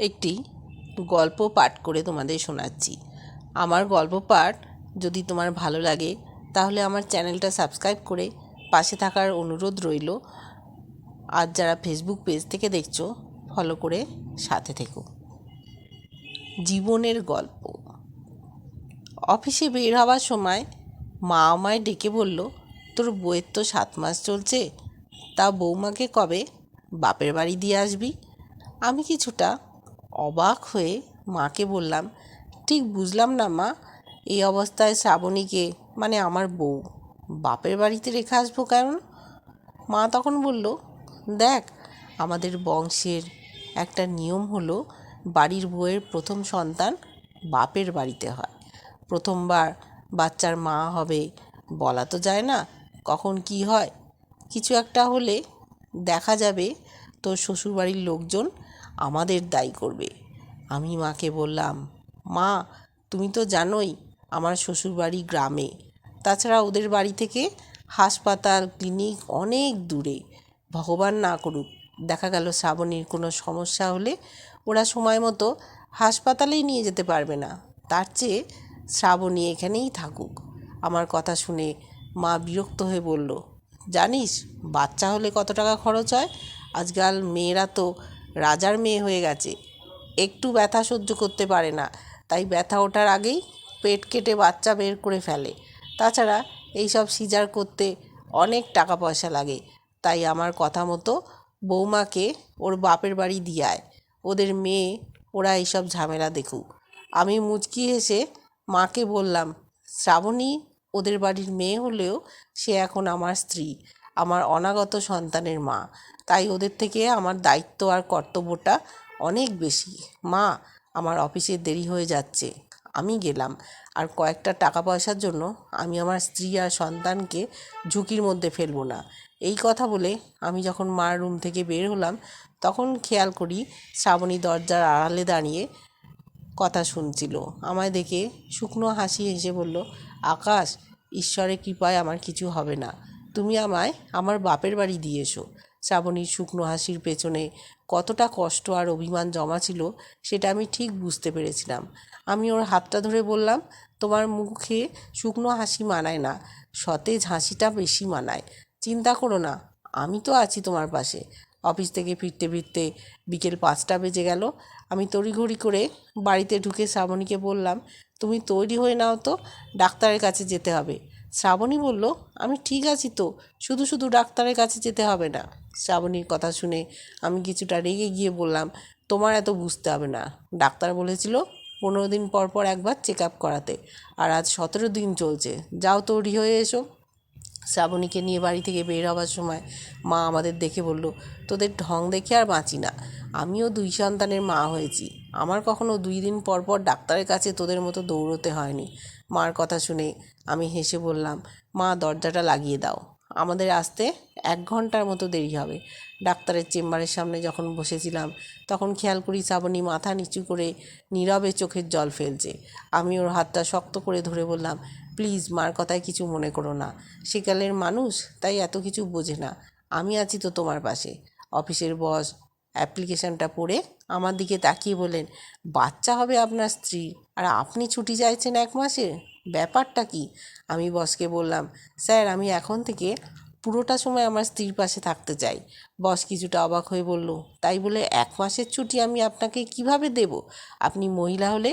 একটি গল্প পাঠ করে তোমাদের শোনাচ্ছি। আমার গল্প পাঠ যদি তোমার ভালো লাগে, তাহলে আমার চ্যানেলটা সাবস্ক্রাইব করে পাশে থাকার অনুরোধ রইল। আর যারা ফেসবুক পেজ থেকে দেখছ ফলো করে সাথে থেকো। জীবনের গল্প। অফিসে বের হওয়ার সময় মা আমায় ডেকে বলল, তোর বইয়ের তো সাত মাস চলছে, তা বৌমাকে কবে বাপের বাড়ি দিয়ে আসবি? আমি কিছুটা অবাক হয়ে মাকে বললাম, ঠিক বুঝলাম না মা, এই অবস্থায় শ্রাবণীকে মানে আমার বউ, বাপের বাড়িতে রেখে আসব কেমন মা তখন বলল, দেখ, আমাদের বংশের একটা নিয়ম হলো, বাড়ির বউয়ের প্রথম সন্তান বাপের বাড়িতে হয়। প্রথমবার বাচ্চার মা হবে, বলা তো যায় না কখন কি হয়। কিছু একটা হলে দেখা যাবে, তোর শ্বশুরবাড়ির লোকজন আমাদের দায়ী করবে। আমি মাকে বললাম, মা, তুমি তো জানোই আমার শ্বশুরবাড়ি গ্রামে। তাছাড়া ওদের বাড়ি থেকে হাসপাতাল, ক্লিনিক অনেক দূরে। ভগবান না করুক, দেখা গেল শ্রাবণীর কোনো সমস্যা হলে ওরা সময় মতো হাসপাতালেই নিয়ে যেতে পারবে না। তার চেয়ে শ্রাবণী এখানেই থাকুক। আমার কথা শুনে মা বিরক্ত হয়ে বলল, জানিস, বাচ্চা হলে কত টাকা খরচ হয়? আজকাল মেয়েরা তো রাজার মেয়ে হয়ে গেছে। একটু ব্যথা সহ্য করতে পারে না, তাই ব্যথা ওঠার আগেই পেট কেটে বাচ্চা বের করে ফেলে। তাছাড়া এইসব সিজার করতে অনেক টাকা পয়সা লাগে, তাই আমার কথা মতো বৌমাকে ওর বাপের বাড়ি দিয়ে আয়। ওদের মেয়ে ওরা এইসব ঝামেলা দেখুক। আমি মুচকি হেসে মাকে বললাম, শ্রাবণী, ওদের বাড়ির মেয়ে হলেও সে এখন আমার স্ত্রী। আমার অনাগত সন্তানের মা। তাই ওদের থেকে আমার দায়িত্ব আর কর্তব্যটা অনেক বেশি। মা, আমার অফিসে দেরি হয়ে যাচ্ছে। আমি গেলাম। আর কয়েকটা টাকা পয়সার জন্য আমি আমার স্ত্রী আর সন্তানকে ঝুঁকির মধ্যে ফেলব না। এই কথা বলে আমি যখন মার রুম থেকে বের হলাম, তখন খেয়াল করি শ্রাবণী দরজার আড়ালে দাঁড়িয়ে কথা শুনছিল। আমায় দেখে শুকনো হাসি হেসে বলল, আকাশ, ঈশ্বরের কৃপায় আমার কিছু হবে না। তুমি আমায় আমার বাপের বাড়ি দিয়ে এসো শ্রাবণীর শুকনো হাসির পেছনে কতটা কষ্ট আর অভিমান জমা ছিল, সেটা আমি ঠিক বুঝতে পেরেছিলাম। আমি ওর হাতটা ধরে বললাম, তোমার মুখে শুকনো হাসি মানায় না, সতেজ হাসিটা বেশি মানায়। চিন্তা করো না, আমি তো আছি তোমার পাশে। অফিস থেকে ফিরতে ফিরতে বিকেল পাঁচটা বেজে গেল। আমি তড়িঘড়ি করে বাড়িতে ঢুকে শ্রাবণীকে বললাম, তুমি তৈরি হয়ে নাও তো, ডাক্তারের কাছে যেতে হবে। শ্রাবণী বলল, আমি ঠিক আছি তো, শুধু শুধু ডাক্তারের কাছে যেতে হবে না। শ্রাবণীর কথা শুনে আমি কিছুটা রেগে গিয়ে বললাম, তোমার এত বুঝতে হবে না। ডাক্তার বলেছিল, পনেরো দিন পর পর একবার চেক আপ করাতে, আর আজ সতেরো দিন চলছে। যাও তৈরি হয়ে এসো। শ্রাবণীকে নিয়ে বাড়ি থেকে বের হওয়ার সময় মা আমাদের দেখে বলল, তোদের ঢং দেখে আর বাঁচি না। আমিও দুই সন্তানের মা হয়েছি। আমার কখনো দুই দিন পর পর ডাক্তারের কাছে তোদের মতো দৌড়তে হয়নি। মার কথা শুনে আমি হেসে বললাম, মা, দরজাটা লাগিয়ে দাও। আমাদের আসতে এক ঘণ্টার মতো দেরি হবে। ডাক্তারের চেম্বারের সামনে যখন বসেছিলাম, তখন খেয়াল করি শ্রাবণী মাথা নিচু করে নীরবে চোখের জল ফেলছে। আমি ওর হাতটা শক্ত করে ধরে বললাম, প্লিজ, মার কথায় কিছু মনে করো না। সেকালের মানুষ তাই এত কিছু বোঝে না। আমি আছি তো তোমার পাশে। অফিসের বস অ্যাপ্লিকেশনটা পড়ে আমার দিকে তাকিয়ে বললেন, বাচ্চা হবে আপনার স্ত্রী, আর আপনি ছুটি চাইছেন এক মাসে? ব্যাপারটা কি? আমি বসকে বললাম, স্যার, আমি এখন থেকে পুরোটা সময় আমার স্ত্রীর পাশে থাকতে চাই। বস কিছুটা অবাক হয়ে বলল, তাই বলে এক মাসের ছুটি আমি আপনাকে কীভাবে দেব? আপনি মহিলা হলে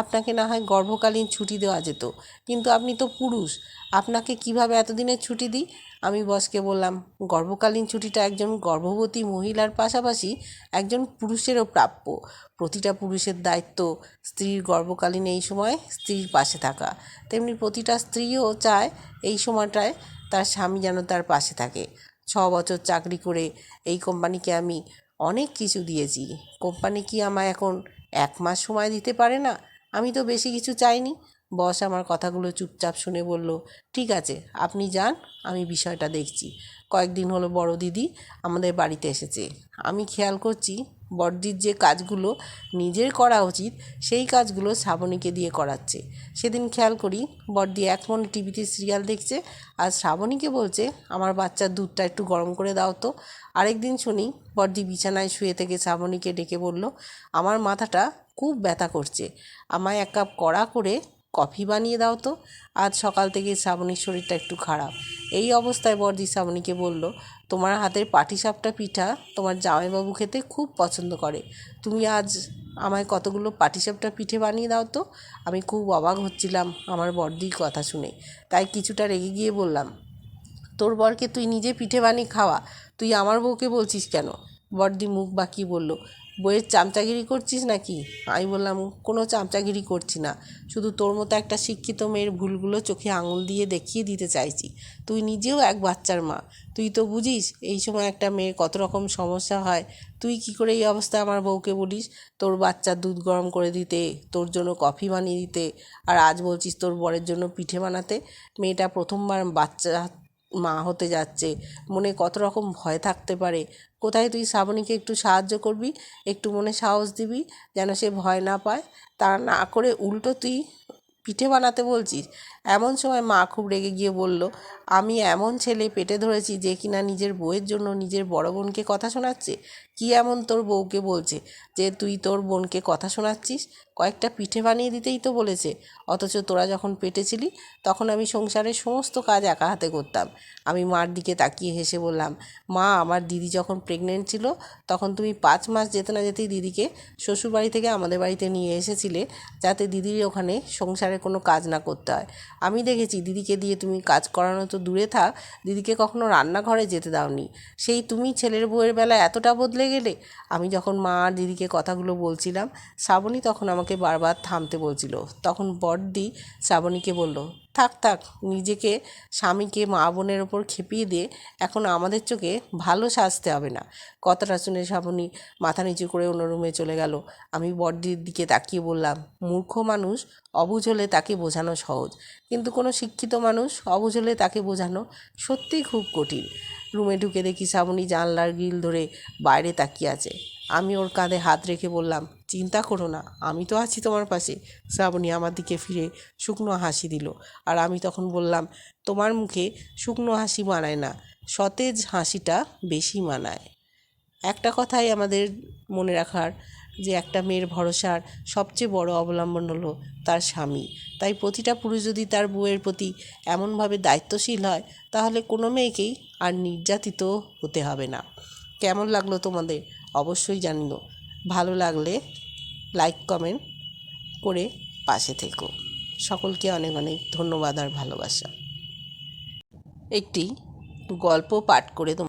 আপনাকে না হয় গর্ভকালীন ছুটি দেওয়া যেত, কিন্তু আপনি তো পুরুষ, আপনাকে কীভাবে এতদিনের ছুটি দিই? আমি বসকে বললাম, গর্ভকালীন ছুটিটা একজন গর্ভবতী মহিলার পাশাপাশি একজন পুরুষেরও প্রাপ্য। প্রতিটা পুরুষের দায়িত্ব স্ত্রীর গর্ভকালীন এই সময় স্ত্রীর পাশে থাকা। তেমনি প্রতিটা স্ত্রীও চায় এই সময়টায় তার স্বামী যেন তার পাশে থাকে। ছ বছর চাকরি করে এই কোম্পানিকে আমি অনেক কিছু দিয়েছি। কোম্পানি কি আমায় এখন এক মাস সময় দিতে পারে না? আমি তো বেশি কিছু চাইনি। বস আমার কথাগুলো চুপচাপ শুনে বলল, ঠিক আছে, আপনি যান, আমি বিষয়টা দেখছি। কয়েকদিন হলো বড় দিদি আমাদের বাড়িতে এসেছে। আমি খেয়াল করছি বড়দির যে কাজগুলো নিজের করা উচিত, সেই কাজগুলো শ্রাবণীকে দিয়ে করাচ্ছে। সেদিন খেয়াল করি বড়দি এক মনে টিভিতে সিরিয়াল দেখছে আর শ্রাবণীকে বলছে, আমার বাচ্চার দুধটা একটু গরম করে দাও তো। আরেকদিন শুনি বর্দি বিছানায় শুয়ে থেকে শ্রাবণীকে ডেকে বলল, আমার মাথাটা খুব ব্যথা করছে। আমায় এক কাপ কড়া করে কফি বানিয়ে দাও তো। আজ সকাল থেকে শ্রাবণীর শরীরটা একটু খারাপ। এই অবস্থায় বর্দি শ্রাবণীকে বলল, তোমার হাতের পাটিসাপটা পিঠা তোমার জামাইবাবু খেতে খুব পছন্দ করে। তুমি আজ আমায় কতগুলো পাটিসাপটা পিঠে বানিয়ে দাও তো? আমি খুব অবাক হচ্ছিলাম আমার বর্দির কথা শুনে। তাই কিছুটা রেগে গিয়ে বললাম, তোর বরকে তুই নিজে পিঠে বানিয়ে খাওয়া। তুই আমার বউকে বলছিস কেন? বর্দি মুখ বাঁকিয়ে বলল বইয়ের চামচাগিরি করছিস নাকি? আমি বললাম, কোনো চামচাগিরি করছি না। শুধু তোর মতো একটা শিক্ষিত মেয়ের ভুলগুলো চোখে আঙুল দিয়ে দেখিয়ে দিতে চাইছি। তুই নিজেও এক বাচ্চার মা। তুই তো বুঝিস, এই সময় একটা মেয়ের কত রকম সমস্যা হয়। তুই কি করে এই অবস্থায় আমার বউকে বলিস? তোর বাচ্চার দুধ গরম করে দিতে, তোর জন্য কফি বানিয়ে দিতে, আর আজ বলছিস তোর বরের জন্য পিঠে বানাতে। মেয়েটা প্রথমবার বাচ্চা মা হতে যাচ্ছে। মনে কত রকম ভয় থাকতে পারে। কোথায় তুই শ্রাবণীকে একটু সাহায্য করবি? একটু মনে সাহস দিবি যেন সে ভয় না পায়? তা না করে উল্টো তুই পিঠে বানাতে বলছিস এমন সময় মা খুব রেগে গিয়ে বলল, আমি এমন ছেলে পেটে ধরেছি যে কিনা নিজের বউয়ের জন্য নিজের বড় বোনকে কথা শোনাচ্ছে? কি এমন তোর বউকে বলছে যে তুই তোর বোনকে কথা শোনাচ্ছিস? কয়েকটা পিঠে বানিয়ে দিতেই তো বলেছে। অথচ তোরা যখন পেটে ছিলি, তখন আমি সংসারের সমস্ত কাজ একা হাতে করতাম। আমি মার দিকে তাকিয়ে হেসে বললাম, মা, আমার দিদি যখন প্রেগনেন্ট ছিল, তখন তুমি পাঁচ মাস যেতে না যেতেই দিদিকে শ্বশুরবাড়ি থেকে আমাদের বাড়িতে নিয়ে এসেছিলে, যাতে দিদির ওখানে সংসারে কোনো কাজ না করতে হয়। আমি দেখেছি, দিদিকে দিয়ে তুমি কাজ করানো তো দূরে থাক, দিদিকে কখনো রান্নাঘরে যেতে দাওনি। সেই তুমি ছেলের বউয়ের বেলা এতটা বদলে গেলে? আমি যখন মা আর দিদিকে কথাগুলো বলছিলাম, শ্রাবণী তখন আমাকে বারবার থামতে বলছিল। তখন বড়দি শ্রাবণীকে বলল থাক থাক, নিজেকে স্বামীকে, মা বোনের ওপর খেপিয়ে দিয়ে এখন আমাদের চোখে ভালো সাজতে হবে না। কথাটা শুনে শ্রাবণী মাথা নিচু করে অন্য রুমে চলে গেল। আমি বড়দির দিকে তাকিয়ে বললাম, মূর্খ মানুষ, অবুঝ হলে তাকে বোঝানো সহজ। কিন্তু কোনো শিক্ষিত মানুষ অবুঝ হলে তাকে বোঝানো সত্যিই খুব কঠিন। রুমে ঢুকে দেখি শ্রাবণী জানলার গ্রিল ধরে বাইরে তাকিয়ে আছে। আমি ওর কাঁধে হাত রেখে বললাম, চিন্তা করো না, আমি তো আছি তোমার পাশে। শ্রাবণী আমার দিকে ফিরে শুকনো হাসি দিল। আর আমি তখন বললাম, তোমার মুখে শুকনো হাসি মানায় না, সতেজ হাসিটা বেশি মানায়। একটা কথাই আমাদের মনে রাখার যে একটা মেয়ের ভরসার সবচেয়ে বড় অবলম্বন হলো তার স্বামী। তাই প্রতিটা পুরুষ যদি তার বউয়ের প্রতি এমনভাবে দায়িত্বশীল হয়, তাহলে কোনো মেয়েকেই আর নির্যাতিত হতে হবে না। কেমন লাগল তোমাদের? অবশ্যই জানিও। ভালো লাগলে লাইক কমেন্ট করে পাশে থেকো। সকলকে অনেক অনেক ধন্যবাদ আর ভালোবাসা। একটি গল্প পাঠ করে